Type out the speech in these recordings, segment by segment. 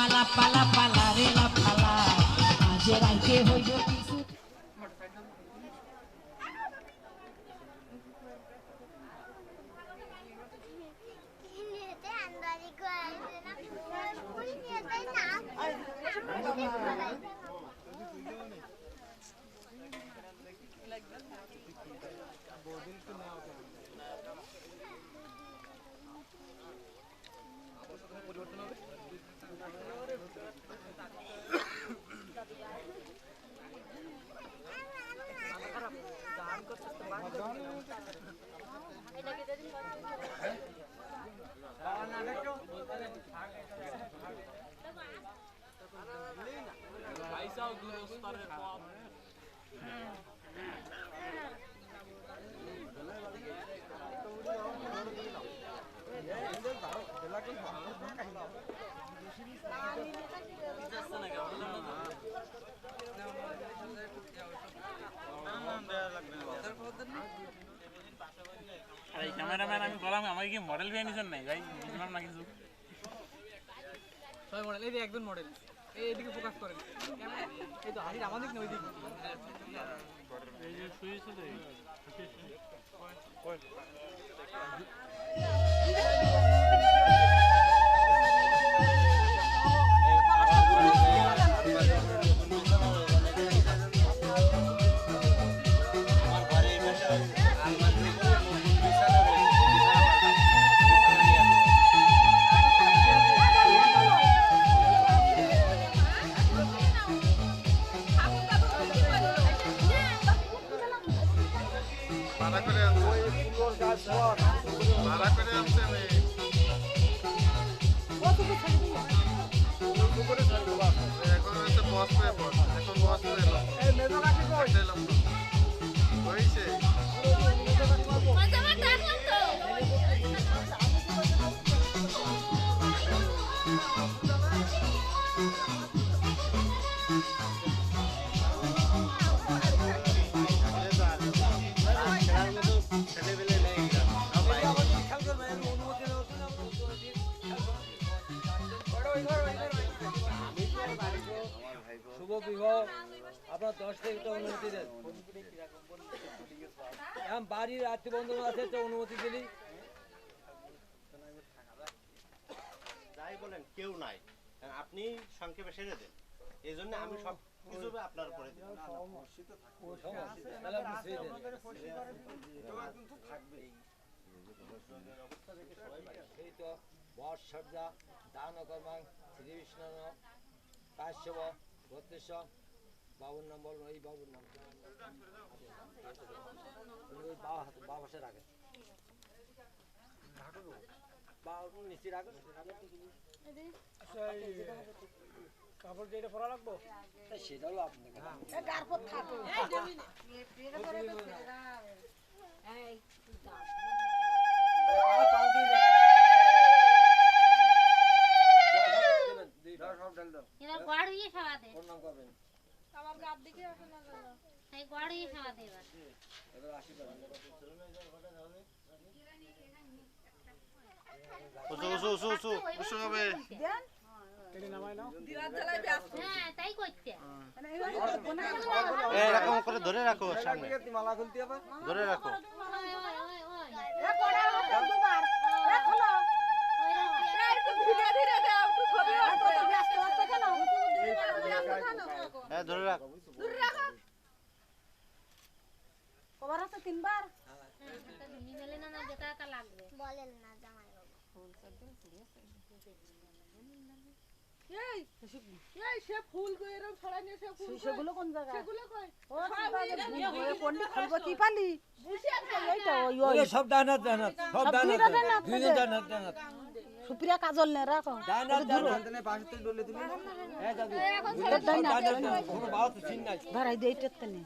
পালা পালা পালা পালা রে লা পালা আজ রাইতে হইব কিছু নিতে আন্দাজি করে না পুরি নিতে না আরে ক্যামেরাম্যান আমি বললাম আমাকে কি মডেল পেয়ে নিছেন নাই ভাই বুঝলাম না কিছু। সবাই মডেল এই একজন মডেল এই এদিকে ফোকাস করেন। এই তো হাসির আমাদের না ওইদিকে। এই যে শুয়েছে তো ভাড়া করে আনছে ভাড়া করে আনছে আমি এখন হচ্ছে বস পেয়ে বস এখন বস পেয়ে এলাম এলাম তো হয়েছে মাঝামাঝি দেখলাম তো দশ থেকে অনুমতি দেন। এখন বাড়ির আত্মীয় বন্ধু আছে তো অনুমতি দিলি। যাই বলেন কেউ নাই। আপনি সংক্ষেপে সেরে দেন। এই জন্য আমি সব কিছু আপনার উপরে দেন। কর্মাং শ্রীকৃষ্ণ কাশ্যপ বত্রিশ বাবুর নাম বলুন এই বাবুর নাম। ওই বাবা হাতে বাবা পাশে রাখেন। বাবা নিচে রাখেন। তা সেটা হলো আপনাকে এবার এরকম করে ধরে রাখো সামনে মালা খুলতে হবে ধরে রাখো ওই ওই ওই ওই হ্যাঁ ধরে রাখ। নিবেলে না না যেটা তা লাগবে বলেন না জামাই বাবু সেগুলো কোন জায়গায়? ও পন্ডিত খুলবো কি? পালি? এইটা ওই ওই। সব ডানাত ডানাত সব রাখো ডলে তুমি হ্যাঁ ধরাই দে এইটাতে নে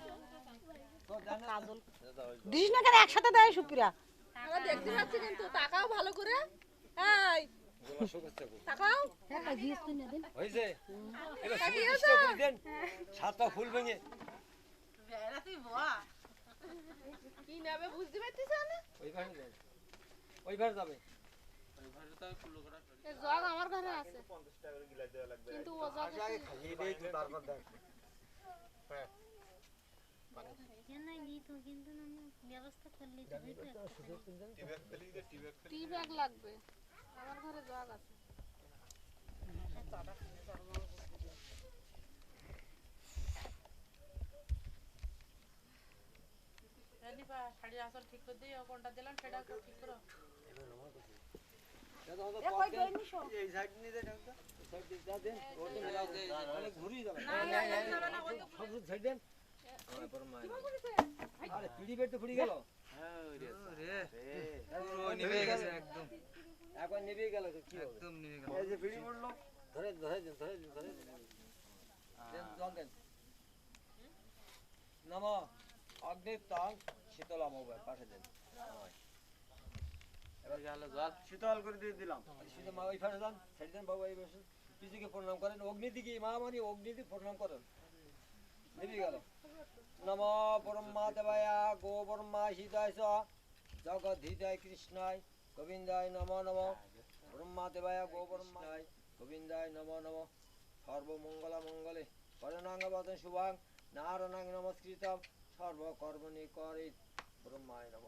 দিস না কেন একসাথে দেয় সুপ্রিয়া দেখতে পাচ্ছি কিন্তু তাকাও ভালো করে। এই। দেন। সাতটা ফুল ভেঙে। কি নেবে বুঝতে পারছিস না? যাবে ওই যাবে। জগ আমার ঘরে আছে। কিন্তু ও জগ খাইয়ে দেই তুই তারপর দেখ। কেন দিত কিন্তু আমি ব্যবস্থা করলে তো হইতো টি ব্যাগ লাগবে। আমার ঘরে জগ আছে। এই সাইড নিয়ে দে ঢাকটা সাইড দিয়ে যা দেন ওর তো মেলা মানে ঘুরি যাবে সব সাইড দেন এখন নিভে ধরে ধরে ধরে ধরে নম অগ্নি তাং শীতলা মোবাইল পাঠে দেন শীতল করে দিয়ে দিলাম। মা ওই যান বাবা এই বসে প্রণাম করেন, অগ্নিদিকে, মা মানে প্রণাম করেন। নিভে গেল। নম ব্রহ্মা দেবায়া গো ব্রহ্মা হিতায় চ। জগৎ হিতায় কৃষ্ণায়, গোবিন্দায় নম নম। ব্রহ্মা দেবায়া গো ব্রহ্মায়, গোবিন্দায় নম নম। সর্বমঙ্গলা মঙ্গলে। করণাঙ্গবদন শুভাং। নারায়ণাং নমস্কৃতম। সর্বকর্মণি করে ব্রহ্মায় নম।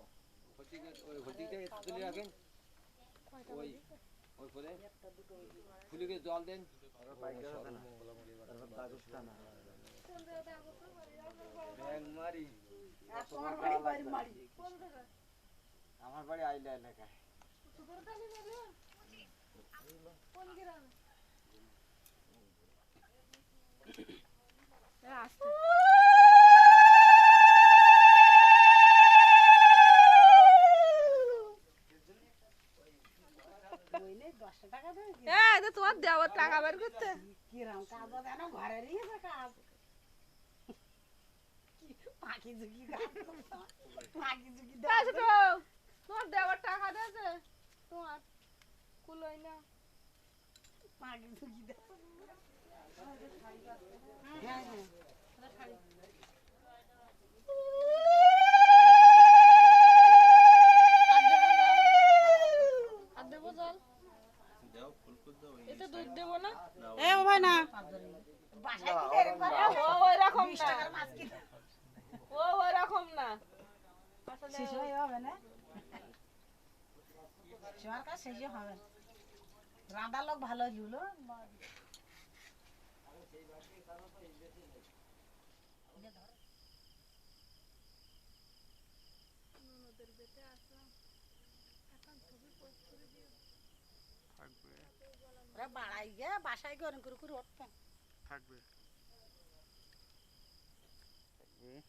ফুলিকে জল দেন আমার বাড়ি আইলা এলাকায় এই তো তোমার দেওয়ার টাকা বের করতে কিরম কাজ যেন ঘরে রিয়েছে কাজ পাখি ঝুঁকি পাখি ঝুঁকি তোমার দেওয়ার টাকা দিয়েছে। তোমার কুলোই না। পাখি ঝুঁকি দে হ্যাঁ হ্যাঁ আর দেবো জল এটা দুধ দেবো না এ ও ভাই না ও না। ও ওই না। শিশু হবে না? সবার শিশু হবে না। লোক ভালো জুলো বাড়াই গে বাসায় গরম করে করে উঠতেন থাকবে। ভাইয়া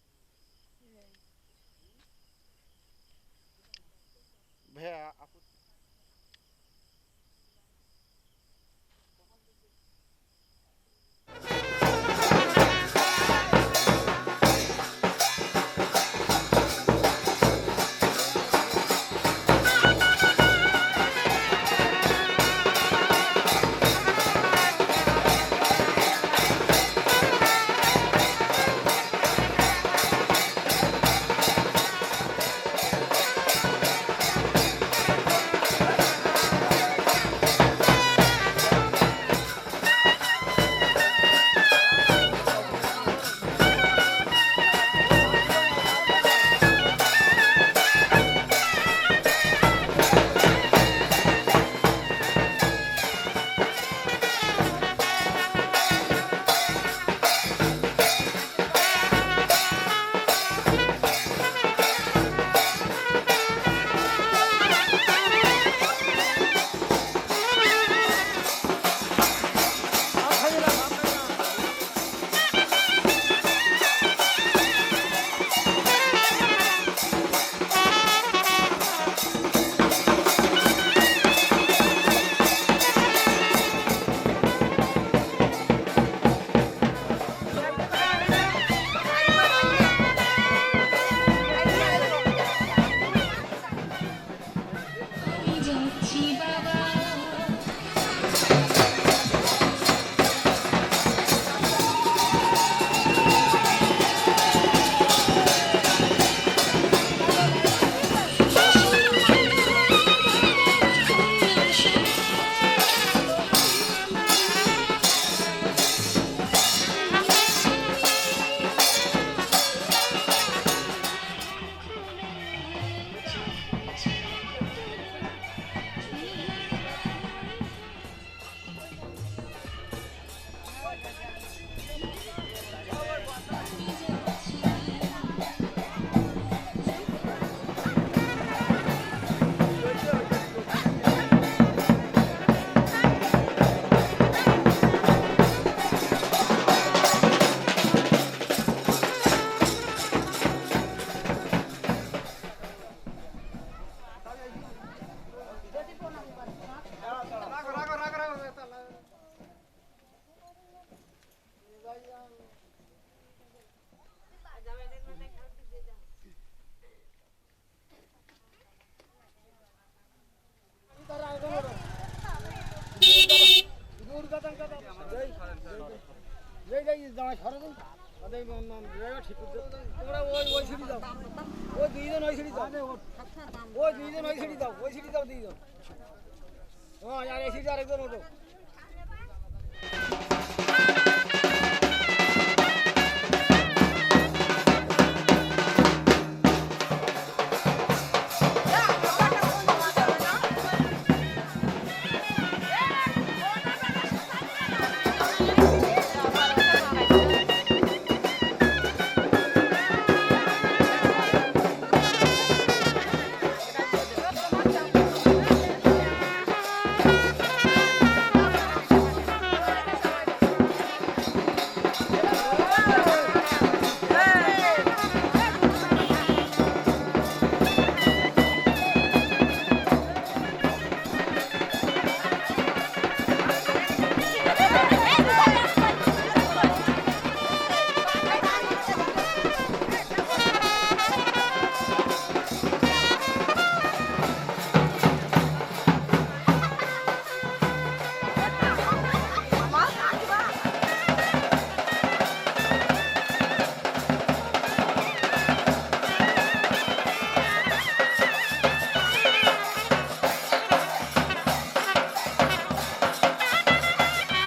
ওই দুইজন ওই সিঁড়ি দাও ওই সিঁড়ি দাও দুইজন হ্যাঁ আর এই সিঁড়ি আরেকজন ওঠো।